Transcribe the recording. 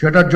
সেটার জন্য